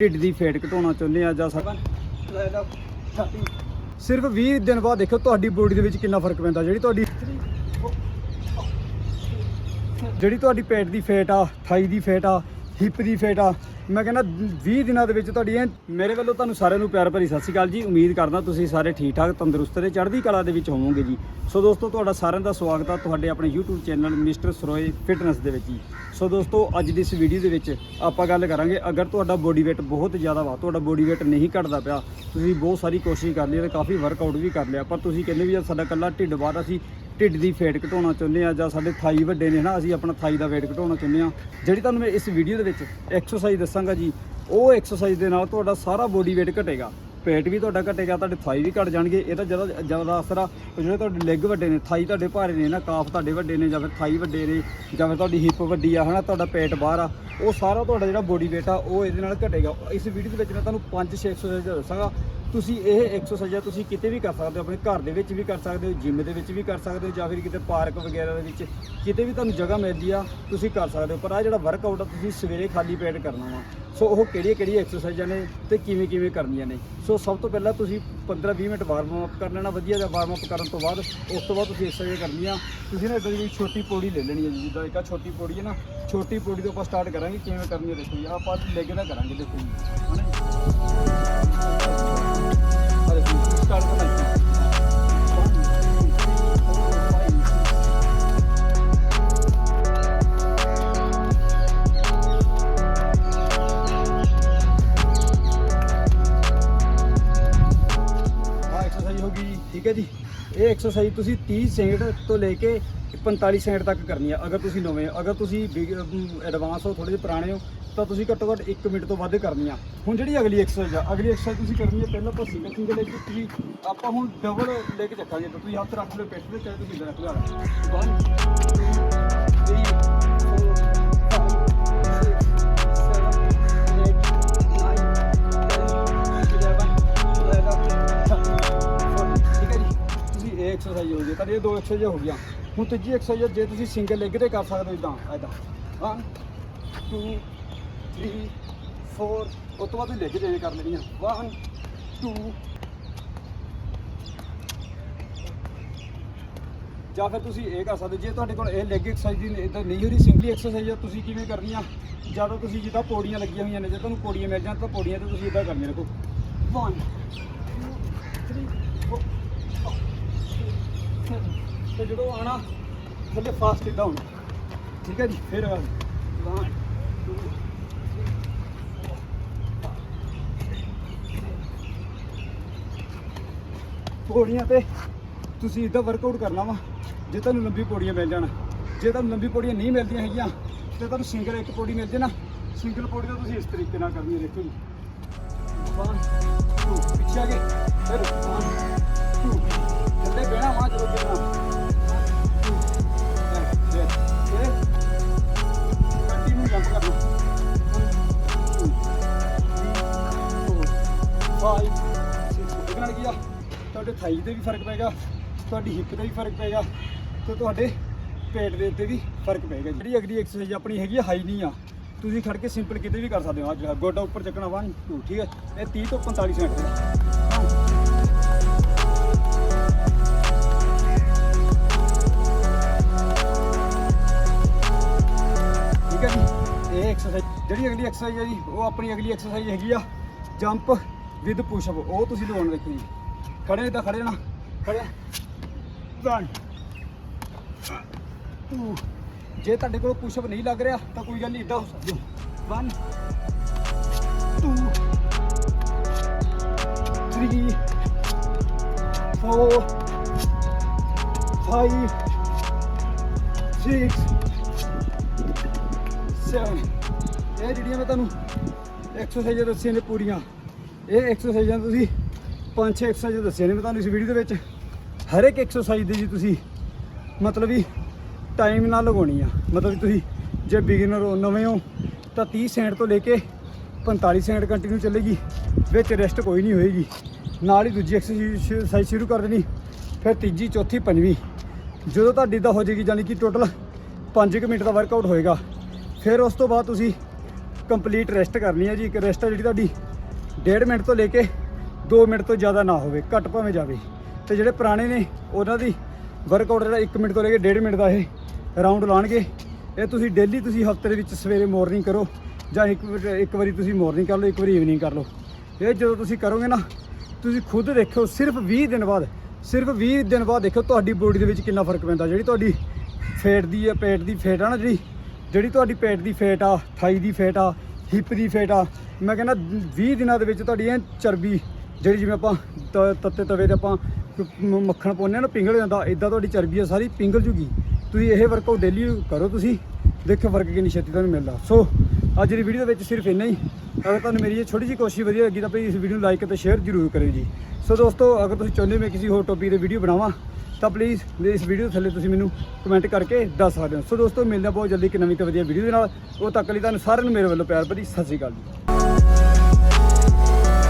ਢਿੱਡ ਦੀ ਫੇਟ ਘਟਾਉਣਾ ਚਾਹੁੰਦੇ ਆ ਜਾਂ ਸਕ ਸਿਰਫ 20 ਦਿਨ ਬਾਅਦ ਦੇਖੋ ਤੁਹਾਡੀ ਬੋਡੀ ਦੇ ਵਿੱਚ ਕਿੰਨਾ ਫ਼ਰਕ ਪੈਂਦਾ, ਜਿਹੜੀ ਤੁਹਾਡੀ ਜਿਹੜੀ ਤੁਹਾਡੀ ਪੇਟ ਦੀ ਫੇਟ ਆ, ਥਾਈ ਦੀ ਫੇਟ ਆ ਹਿੱਪ ਦੀ ਫੇਟ ਆ। ਮੈਂ ਕਹਿੰਦਾ 20 ਦਿਨਾਂ ਦੇ ਵਿੱਚ ਤੁਹਾਡੀ ਇਹ ਮੇਰੇ ਵੱਲੋਂ ਤੁਹਾਨੂੰ ਸਾਰਿਆਂ ਨੂੰ ਪਿਆਰ ਭਰੀ ਸਤਿ ਸ਼੍ਰੀ ਅਕਾਲ ਜੀ। ਉਮੀਦ ਕਰਦਾ ਤੁਸੀਂ ਸਾਰੇ ਠੀਕ ਠਾਕ ਤੰਦਰੁਸਤ ਤੇ ਚੜ੍ਹਦੀ ਕਲਾ ਦੇ ਵਿੱਚ ਹੋਵੋਗੇ ਜੀ। ਸੋ ਦੋਸਤੋ, ਤੁਹਾਡਾ ਸਾਰਿਆਂ ਦਾ ਸਵਾਗਤ ਆ ਤੁਹਾਡੇ ਆਪਣੇ YouTube channel mister Saroye fitness ਦੇ ਵਿੱਚ ਜੀ। ਸੋ ਦੋਸਤੋ, ਅੱਜ ਦੀ ਇਸ ਵੀਡੀਓ ਦੇ ਵਿੱਚ ਆਪਾਂ ਗੱਲ ਕਰਾਂਗੇ, ਅਗਰ ਤੁਹਾਡਾ ਬੋਡੀ weight ਬਹੁਤ ਜ਼ਿਆਦਾ ਵਾ, ਤੁਹਾਡਾ ਬੋਡੀ weight ਨਹੀਂ ਘਟਦਾ ਪਿਆ, ਤੁਸੀਂ ਬਹੁਤ ਸਾਰੀ ਕੋਸ਼ਿਸ਼ ਕਰ ਲਈ ਤੇ ਕਾਫੀ ਵਰਕਆਊਟ ਵੀ ਕਰ ਲਿਆ, ਪਰ ਤੁਸੀਂ ਕਹਿੰਦੇ ਵੀ ਯਾਰ ਸਾਡਾ ਕੱਲਾ ਢਿੱਡ ਬਾਹਰ ਅਸੀਂ ਢਿੱਡ ਦੀ ਫੇਟ ਘਟਾਉਣਾ ਚਾਹੁੰਦੇ ਆ ਜਾਂ ਸਾਡੇ ਥਾਈ ਵੱਡੇ ਨੇ ਨਾ ਅਸੀਂ ਆਪਣਾ ਥਾਈ ਦਾ weight ਘਟਾਉਣਾ ਚਾਹੁੰਦੇ ਆ। ਜਿਹੜੀ ਤੁਹਾਨੂੰ ਮੈਂ ਇਸ ਵੀਡੀਓ ਦੇ ਵਿੱਚ ਐਕਸਰਸਾਈਜ਼ ਦੱਸਾਂਗਾ ਜੀ, ਉਹ ਐਕਸਰਸਾਈਜ਼ ਦੇ ਨਾਲ ਤੁਹਾਡਾ ਸਾਰਾ ਬੋਡੀ weight ਘਟੇਗਾ। ਪੇਟ ਵੀ ਤੁਹਾਡਾ ਘਟੇਗਾ, ਤੁਹਾਡੇ ਥਾਈ ਵੀ ਘਟ ਜਾਣਗੇ। ਇਹਦਾ ਜ਼ਿਆਦਾ ਜ਼ਿਆਦਾ ਅਸਰ ਆ ਜਿਹੜੇ ਤੁਹਾਡੇ ਲੈਗ ਵੱਡੇ ਨੇ, ਥਾਈ ਤੁਹਾਡੇ ਭਾਰੇ ਨੇ ਨਾ ਕਾਫ ਤੁਹਾਡੇ ਵੱਡੇ ਨੇ ਜਾਂ ਫਿਰ ਥਾਈ ਵੱਡੇ ਨੇ ਜਾਂ ਫਿਰ ਤੁਹਾਡੀ ਹਿੱਪ ਵੱਡੀ ਆ ਹਨਾ, ਤੁਹਾਡਾ ਪੇਟ ਬਾਹਰ ਆ, ਉਹ ਸਾਰਾ ਤੁਹਾਡਾ ਜਿਹੜਾ ਬੋਡੀ weight ਆ, ਉਹ ਇਹਦੇ ਨਾਲ ਘਟੇਗਾ। ਇਸ ਵੀਡੀਓ ਦੇ ਵਿੱਚ ਮੈਂ ਤੁਹਾਨੂੰ 5-6 ਐਕਸਰਸਾਈਜ਼ ਦੱਸਾਂਗਾ। ਤੁਸੀਂ ਇਹ ਐਕਸਰਸਾਈਜ਼ ਆ, ਤੁਸੀਂ ਕਿਤੇ ਵੀ ਕਰ ਸਕਦੇ ਹੋ, ਆਪਣੇ ਘਰ ਦੇ ਵਿੱਚ ਵੀ ਕਰ ਸਕਦੇ ਹੋ ਜਿਮ ਦੇ ਵਿੱਚ ਵੀ ਕਰ ਸਕਦੇ ਹੋ, ਜਾਂ ਫਿਰ ਕਿਤੇ ਪਾਰਕ ਵਗੈਰਾ ਦੇ ਵਿੱਚ, ਕਿਤੇ ਵੀ ਤੁਹਾਨੂੰ ਜਗ੍ਹਾ ਮਿਲਦੀ ਆ, ਤੁਸੀਂ ਕਰ ਸਕਦੇ ਹੋ, ਪਰ ਆ ਜਿਹੜਾ ਵਰਕਆਊਟ ਆ, ਤੁਸੀਂ ਸਵੇਰੇ ਖਾਲੀ ਪੇਟ ਕਰਨਾ ਵਾ। ਸੋ ਉਹ ਕਿਹੜੀਆਂ ਕਿਹੜੀਆਂ ਐਕਸਰਸਾਈਜ਼ਾਂ ਨੇ ਤੇ ਕਿਵੇਂ ਕਿਵੇਂ ਕਰਨੀਆਂ ਨੇ? ਸੋ ਸਭ ਤੋਂ ਪਹਿਲਾਂ ਤੁਸੀਂ 15-20 ਮਿੰਟ ਵਾਰਮ ਅਪ ਕਰ ਲੈਣਾ, ਵਧੀਆ ਜਿਹਾ ਵਾਰਮ ਅਪ ਕਰਨ ਤੋਂ ਬਾਅਦ, ਉਸ ਤੋਂ ਬਾਅਦ ਤੁਸੀਂ ਐਕਸਰਸਾਈਜ਼ ਕਰਨੀ ਆ ਤੁਸੀਂ ਨਾ ਇਦਾਂ ਦੀ ਛੋਟੀ ਪੌੜੀ ਲੈ ਲੈਣੀ ਹੈ ਜੀ, ਜਿੱਦਾਂ ਇੱਕ ਆਹ ਛੋਟੀ ਪੌੜੀ ਹੈ ਨਾ, ਛੋਟੀ ਪੌੜੀ ਤੋਂ ਆਪਾਂ ਸਟਾਰਟ ਕਰਾਂਗੇ, ਕਿਵੇਂ ਕਰਨੀ ਹੈ ਦੇਖੋ ਜੀ ਆਹ ਆਪਾਂ ਲੈਗ ਦਾ ਕਰਾਂਗੇ ਦੇਖੋ ਜੀ, ਹਨਾ ਹੈ ਜੀ। ਇਹ ਐਕਸਰਸਾਈਜ਼ ਤੁਸੀਂ 30 ਸੈਕਿੰਡ ਤੋਂ ਲੈ ਕੇ 45 ਸੈਕਿੰਡ ਤੱਕ ਕਰਨੀ ਆ, ਅਗਰ ਤੁਸੀਂ ਨਵੇਂ ਹੋ। ਅਗਰ ਤੁਸੀਂ ਐਡਵਾਂਸ ਹੋ ਥੋੜੇ ਜਿਹੇ ਪੁਰਾਣੇ ਹੋ, ਤਾਂ ਤੁਸੀਂ ਘੱਟੋ ਘੱਟ 1 ਮਿੰਟ ਤੋਂ ਵੱਧ ਕਰਨੀ ਆ। ਹੁਣ ਜਿਹੜੀ ਅਗਲੀ ਐਕਸਰਸਾਈਜ਼ ਆ, ਅਗਲੀ ਐਕਸਰਸਾਈਜ਼ ਤੁਸੀਂ ਕਰਨੀ ਹੈ ਪਹਿਲਾਂ ਆਪਾਂ ਸਿੰਗਲ ਸਿੰਗਲ ਲੈ ਕੇ ਤੁਸੀਂ, ਆਪਾਂ ਹੁਣ ਡਬਲ ਲੈ ਕੇ ਚੱਕਾਂਗੇ। ਤਾਂ ਤੁਸੀਂ ਹੱਥ ਰੱਖ ਲਓ, ਪਿੱਠ ਤੇ, ਚਾਹੇ ਤੁਸੀਂ ਰੱਖ ਲਓ। 1 ਐਕਸਰਸਾਈਜ਼ ਹੋ ਗਈ ਤਾਂ ਇਹ ਦੋ ਐਕਸਰਸਾਈਜ਼ ਹੋ ਗਈਆਂ। ਹੁਣ ਤੀਜੀ ਐਕਸਰਸਾਈਜ਼ ਜੇ ਤੁਸੀਂ ਸਿੰਗਲ ਲੈਗ ਤੇ ਕਰ ਸਕਦੇ ਹੋ ਇਦਾਂ ਇਦਾਂ 1 2 3 4 ਉਸ ਤੋਂ ਬਾਅਦ ਲੈਗ ਜਿਵੇਂ ਕਰ ਲੈਣੀਆਂ 1 2 ਜਾਂ ਫਿਰ ਤੁਸੀਂ ਇਹ ਕਰ ਸਕਦੇ ਹੋ। ਜੇ ਤੁਹਾਡੇ ਕੋਲ ਇਹ ਲੈਗ ਐਕਸਰਸਾਈਜ਼ ਦੀ ਇਦਾਂ ਨਹੀਂ ਹੋ ਰਹੀ ਸਿੰਗਲੀ ਐਕਸਰਸਾਈਜ਼ ਆ, ਤੁਸੀਂ ਕਿਵੇਂ ਕਰਨੀ ਆ? ਜਦੋਂ ਤੁਸੀਂ ਜਿੱਦਾਂ ਪੌੜੀਆਂ ਲੱਗੀਆਂ ਹੋਈਆਂ ਨੇ, ਜੇ ਤੁਹਾਨੂੰ ਪੌੜੀਆਂ ਮਿਲ ਜਾਣ, ਤਾਂ ਪੌੜੀਆਂ ਤੇ ਤੁਸੀਂ ਇਦਾਂ ਕਰਨੀਆਂ ਰੱਖੋ। 1 2 3 ਤੇ ਜਦੋਂ ਆਣਾ ਥੱਲੇ ਫਾਸਟ ਇਦਾਂ ਹੋਣਾ। ਠੀਕ ਹੈ ਜੀ, ਫਿਰ ਆ 1 2 ਪੌੜੀਆਂ ਤੇ ਤੁਸੀਂ ਇਦਾਂ ਵਰਕਆਊਟ ਕਰਨਾ ਵਾ, ਜੇ ਤੁਹਾਨੂੰ ਲੰਬੀ ਪੌੜੀਆਂ ਮਿਲ ਜਾਣ। ਜੇ ਤੁਹਾਨੂੰ ਲੰਬੀ ਪੌੜੀਆਂ ਨਹੀਂ ਮਿਲਦੀਆਂ ਹੈਗੀਆਂ, ਤੇ ਤੁਹਾਨੂੰ ਸਿੰਗਲ ਇੱਕ ਪੌੜੀ ਮਿਲ ਜੇ ਨਾ ਸਿੰਗਲ ਪੌੜੀ ਤਾਂ ਤੁਸੀਂ ਇਸ ਤਰੀਕੇ ਨਾਲ ਕਰਨੀ ਹੈ, ਦੇਖੋ ਜੀ। 1 2 ਪਿੱਛੇ ਆ ਗਏ। ਫਿਰ 1 2 ਥੱਲੇ ਬਹਿਣਾ ਵਾ, ਜਦੋਂ ਕਿਰਨਾ ਤੁਹਾਡੇ ਤੇ ਵੀ ਫ਼ਰਕ ਪਏਗਾ ਤੁਹਾਡੀ ਹਿੱਪ ਤੇ ਵੀ ਫ਼ਰਕ ਪਏਗਾ ਤੇ ਤੁਹਾਡੇ ਪੇਟ ਦੇ ਉੱਤੇ ਵੀ ਫ਼ਰਕ ਪਏਗਾ ਜਿਹੜੀ ਅਗਲੀ ਐਕਸਰਸਾਈਜ਼ ਆਪਣੀ ਹੈਗੀ ਆ ਹਾਈ ਨਹੀਂ ਆ, ਤੁਸੀਂ ਖੜ ਕੇ ਸਿੰਪਲ ਕਿਤੇ ਵੀ ਕਰ ਸਕਦੇ ਹੋ। ਅੱਜ ਗੋਡਾ ਉੱਪਰ ਚੱਕਣਾ 1 2 ਠੀਕ ਹੈ? ਇਹ 30 ਤੋਂ 45 ਸੈਕਿੰਡ ਦਾ। ਠੀਕ ਹੈ ਜੀ? ਇਹ ਐਕਸਰਸਾਈਜ਼ ਜਿਹੜੀ ਅਗਲੀ ਐਕਸਰਸਾਈਜ਼ ਹੈ ਜੀ, ਉਹ ਆਪਣੀ ਅਗਲੀ ਐਕਸਰਸਾਈਜ਼ ਹੈਗੀ ਆ ਜੰਪ ਵਿਦ ਪੁਸ਼ ਉਹ ਤੁਸੀਂ ਲਵਾਉਣ ਦੇਖੋ ਜੀ। ਖੜੇ ਤਾਂ ਖੜੇ ਨਾ, ਖੜੇ। 1 2 ਜੇ ਤੁਹਾਡੇ ਕੋਲ ਪੁਸ਼ ਨਹੀਂ ਲੱਗ ਰਿਹਾ, ਤਾਂ ਕੋਈ ਗੱਲ ਨਹੀਂ, ਇਦਾਂ ਹੋ ਸਕਦੇ ਹੋ। 1 2 3 4 5 6 ਸੈਵਨ ਇਹ ਜਿਹੜੀਆਂ ਮੈਂ ਤੁਹਾਨੂੰ ਐਕਸਰਸਾਈਜ਼ਾਂ ਦੱਸੀਆਂ ਨੇ ਪੂਰੀਆਂ, ਇਹ ਐਕਸਰਸਾਈਜ਼ਾਂ ਤੁਸੀਂ ਪੰਜ ਛੇ ਐਕਸਰਸਾਈਜ਼ ਦੱਸੀਆਂ ਨੇ ਮੈਂ ਤੁਹਾਨੂੰ ਇਸ ਵੀਡੀਓ ਦੇ ਵਿੱਚ। ਹਰ ਇੱਕ ਐਕਸਰਸਾਈਜ਼ ਦੀ ਜੀ ਤੁਸੀਂ ਮਤਲਬ ਵੀ ਟਾਈਮ ਨਾਲ ਲਗਾਉਣੀ ਆ। ਮਤਲਬ ਵੀ ਤੁਸੀਂ ਜੇ ਬਿਗਨਰ ਹੋ, ਨਵੇਂ ਹੋ, ਤਾਂ 30 ਸੈਕਿੰਡ ਤੋਂ ਲੈ ਕੇ 45 ਸੈਕਿੰਡ ਕੰਟੀਨਿਊ ਚੱਲੇਗੀ, ਵਿੱਚ ਰੈਸਟ ਕੋਈ ਨਹੀਂ ਹੋਏਗੀ। ਨਾਲ ਹੀ ਦੂਜੀ ਐਕਸਰਸਾਈਜ਼ ਸ਼ੁਰੂ ਕਰ ਦੇਣੀ, ਫਿਰ ਤੀਜੀ, ਚੌਥੀ, ਪੰਜਵੀਂ। ਜਦੋਂ ਤੁਹਾਡੀ ਦਾ ਹੋ ਜਾਏਗੀ ਯਾਨੀ ਕਿ ਟੋਟਲ 5 ਮਿੰਟ ਦਾ ਵਰਕਆਊਟ ਹੋਏਗਾ। ਫਿਰ ਉਸ ਤੋਂ ਬਾਅਦ ਤੁਸੀਂ ਕੰਪਲੀਟ ਰੈਸਟ ਕਰਨੀ ਹੈ ਜੀ। ਇੱਕ ਰੈਸਟ ਜਿਹੜੀ ਤੁਹਾਡੀ 1.5 ਮਿੰਟ ਤੋਂ ਲੈ ਕੇ 2 ਮਿੰਟ ਤੋਂ ਜ਼ਿਆਦਾ ਨਾ ਹੋਵੇ, ਘੱਟ ਭਾਵੇਂ ਜਾਵੇ। ਤੇ ਜਿਹੜੇ ਪੁਰਾਣੇ ਨੇ, ਉਹਨਾਂ ਦੀ ਵਰਕਆਊਟ ਜਿਹੜਾ 1 ਮਿੰਟ ਤੋਂ ਲੈ ਕੇ 1.5 ਮਿੰਟ ਦਾ ਇਹ ਰਾਉਂਡ ਲਾਣਗੇ ਇਹ ਤੁਸੀਂ ਡੇਲੀ ਤੁਸੀਂ ਹਫ਼ਤੇ ਦੇ ਵਿੱਚ ਸਵੇਰੇ ਮਾਰਨਿੰਗ ਕਰੋ, ਜਾਂ ਇੱਕ ਇੱਕ ਵਾਰੀ ਤੁਸੀਂ ਮਾਰਨਿੰਗ ਕਰ ਲਓ, ਇੱਕ ਵਾਰੀ ਈਵਨਿੰਗ ਕਰ ਲਓ। ਇਹ ਜਦੋਂ ਤੁਸੀਂ ਕਰੋਗੇ ਨਾ, ਤੁਸੀਂ ਖੁਦ ਦੇਖੋ ਸਿਰਫ 20 ਦਿਨ ਬਾਅਦ, ਸਿਰਫ 20 ਦਿਨ ਬਾਅਦ ਦੇਖੋ ਤੁਹਾਡੀ ਬੋਡੀ ਦੇ ਵਿੱਚ ਕਿੰਨਾ ਫ਼ਰਕ ਪੈਂਦਾ। ਜਿਹੜੀ ਤੁਹਾਡੀ ਫੇਟ ਦੀ ਆ, ਪੇਟ ਦੀ ਫੇਟ ਆ ਨਾ ਜਿਹੜੀ ਜਿਹੜੀ ਤੁਹਾਡੀ ਪੇਟ ਦੀ ਫੇਟ ਆ, ਥਾਈ ਦੀ ਫੇਟ ਆ ਹਿੱਪ ਦੀ ਫੇਟ ਆ, ਮੈਂ ਕਹਿੰਦਾ 20 ਦਿਨਾਂ ਦੇ ਵਿੱਚ ਤੁਹਾਡੀ ਇਹ ਚਰਬੀ ਜਿਹੜੀ ਜਿਵੇਂ ਆਪਾਂ ਤ- ਤੱਤੇ ਤਵੇ ਤੇ ਆਪਾਂ ਮ- ਮੱਖਣ ਪਾਉਂਦੇ ਆ ਨਾ, ਪਿੰਗਲ ਜਾਂਦਾ ਇਦਾਂ ਤੁਹਾਡੀ ਚਰਬੀ ਆ ਸਾਰੀ ਪਿੰਗਲ ਜੂਗੀ। ਤੁਸੀਂ ਇਹ ਵਰਕਆਊਟ ਡੇਲੀ ਕਰੋ ਤੁਸੀਂ। ਦੇਖੋ ਫ਼ਰਕ ਕਿੰਨੀ ਛੇਤੀ ਤੁਹਾਨੂੰ ਮਿਲਦਾ। ਸੋ ਅੱਜ ਦੀ ਵੀਡੀਓ ਦੇ ਵਿੱਚ ਸਿਰਫ ਇੰਨਾ ਹੀ। ਅਗਰ ਤੁਹਾਨੂੰ ਮੇਰੀ ਇਹ ਛੋਟੀ ਜਿਹੀ ਕੋਸ਼ਿਸ਼ ਵਧੀਆ ਲੱਗੀ ਤਾਂ ਪਲੀਜ਼ ਇਸ ਵੀਡੀਓ ਨੂੰ ਲਾਈਕ ਅਤੇ ਸ਼ੇਅਰ ਜ਼ਰੂਰ ਕਰਿਓ ਜੀ। ਸੋ ਦੋਸਤੋ, ਅਗਰ ਤੁਸੀਂ ਚਾਹੁੰਦੇ ਹੋ ਮੈਂ ਕਿਸੇ ਹੋਰ ਟੌਪਿਕ ਤੇ ਵੀਡੀਓ ਬਣਾਵਾਂ, ਤਾਂ ਪਲੀਜ਼ ਇਸ ਵੀਡੀਓ ਥੱਲੇ ਤੁਸੀਂ ਮੈਨੂੰ ਕਮੈਂਟ ਕਰਕੇ ਦੱਸ ਸਕਦੇ ਹੋ। ਸੋ ਦੋਸਤੋ, ਮਿਲਦੇ ਹਾਂ ਬਹੁਤ ਜਲਦੀ ਇੱਕ ਨਵੀਂ ਤੇ ਵਧੀਆ ਵੀਡੀਓ ਦੇ ਨਾਲ। ਉਹ ਤੱਕ ਲਈ ਤੁਹਾਨੂੰ ਸਾਰਿਆਂ ਨੂੰ ਮੇਰੇ ਵੱਲੋਂ ਪਿਆਰ ਭਰੀ ਸਤਿ ਸ਼੍ਰੀ ਅਕਾਲ ਜੀ।